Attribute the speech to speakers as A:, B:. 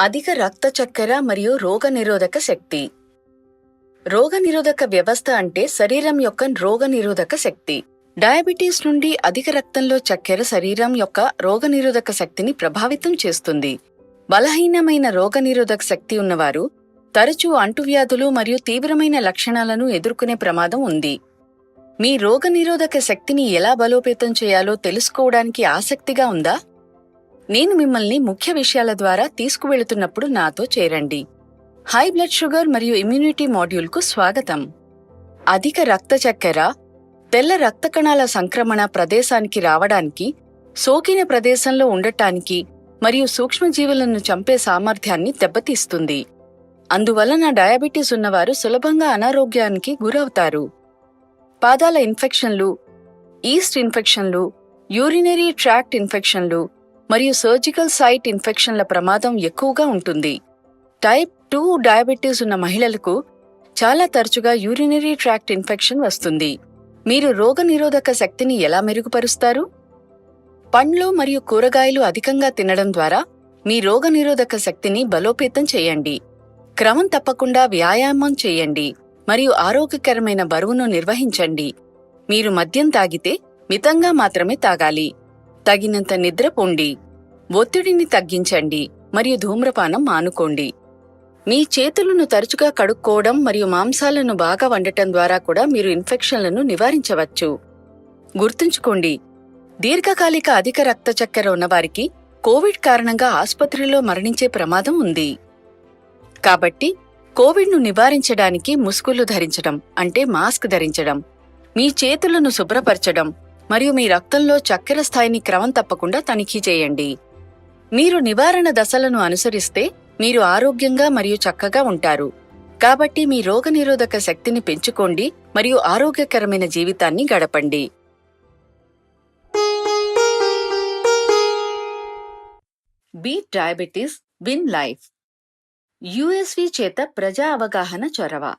A: అధిక రక్త చక్కెర మరియు రోగనిరోధక శక్తి. రోగనిరోధక వ్యవస్థ అంటే శరీరం యొక్క రోగనిరోధక శక్తి. డయాబెటీస్ నుండి అధిక రక్తంలో చక్కెర శరీరం యొక్క రోగనిరోధక శక్తిని ప్రభావితం చేస్తుంది. బలహీనమైన రోగనిరోధక శక్తి ఉన్నవారు తరచూ అంటువ్యాధులు మరియు తీవ్రమైన లక్షణాలను ఎదుర్కొనే ప్రమాదం ఉంది. మీ రోగనిరోధక శక్తిని ఎలా బలోపేతం చేయాలో తెలుసుకోవడానికి ఆసక్తిగా ఉందా? నేను మిమ్మల్ని ముఖ్య విషయాల ద్వారా తీసుకువెళుతున్నప్పుడు నాతో చేరండి. హై బ్లడ్ షుగర్ మరియు ఇమ్యూనిటీ మాడ్యూల్కు స్వాగతం. అధిక రక్త చక్కెర తెల్ల రక్త కణాల సంక్రమణ ప్రదేశానికి రావడానికి సోకిన ప్రదేశంలో ఉండటానికి మరియు సూక్ష్మజీవులను చంపే సామర్థ్యాన్ని దెబ్బతీస్తుంది. అందువలన డయాబెటీస్ ఉన్నవారు సులభంగా అనారోగ్యానికి గురవుతారు. పాదాల ఇన్ఫెక్షన్లు ఈస్ట్ ఇన్ఫెక్షన్లు యూరినరీ ట్రాక్ట్ ఇన్ఫెక్షన్లు మరియు సర్జికల్ సైట్ ఇన్ఫెక్షన్ల ప్రమాదం ఎక్కువగా ఉంటుంది. టైప్ టూ డయాబెటీస్ ఉన్న మహిళలకు చాలా తరచుగా యూరినరీ ట్రాక్ట్ ఇన్ఫెక్షన్ వస్తుంది. మీరు రోగనిరోధక శక్తిని ఎలా మెరుగుపరుస్తారు? పండ్లు మరియు కూరగాయలు అధికంగా తినడం ద్వారా మీ రోగనిరోధక శక్తిని బలోపేతం చేయండి. క్రమం తప్పకుండా వ్యాయామం చేయండి మరియు ఆరోగ్యకరమైన బరువును నిర్వహించండి. మీరు మద్యం తాగితే మితంగా మాత్రమే తాగాలి. తగినంత నిద్రపోండి ఒత్తిడిని తగ్గించండి మరియు ధూమ్రపానం మానుకోండి. మీ చేతులను తరచుగా కడుక్కోవడం మరియు మాంసాలను బాగా వండటం ద్వారా కూడా మీరు ఇన్ఫెక్షన్లను నివారించవచ్చు. గుర్తుంచుకోండి దీర్ఘకాలిక అధిక రక్త చక్కెర ఉన్నవారికి కోవిడ్ కారణంగా ఆసుపత్రిలో మరణించే ప్రమాదం ఉంది. కాబట్టి కోవిడ్ను నివారించడానికి ముసుగులు ధరించడం అంటే మాస్క్ ధరించడం మీ చేతులను శుభ్రపరచడం మరియు మీ రక్తంలో చక్కెర స్థాయిని క్రమం తప్పకుండా తనిఖీ చేయండి. మీరు నివారణ దశలను అనుసరిస్తే మీరు ఆరోగ్యంగా మరియు చక్కగా ఉంటారు. కాబట్టి మీ రోగనిరోధక శక్తిని పెంచుకోండి మరియు ఆరోగ్యకరమైన జీవితాన్ని గడపండి. Beat diabetes win life. USV చేత ప్రజా అవగాహన చొరవ.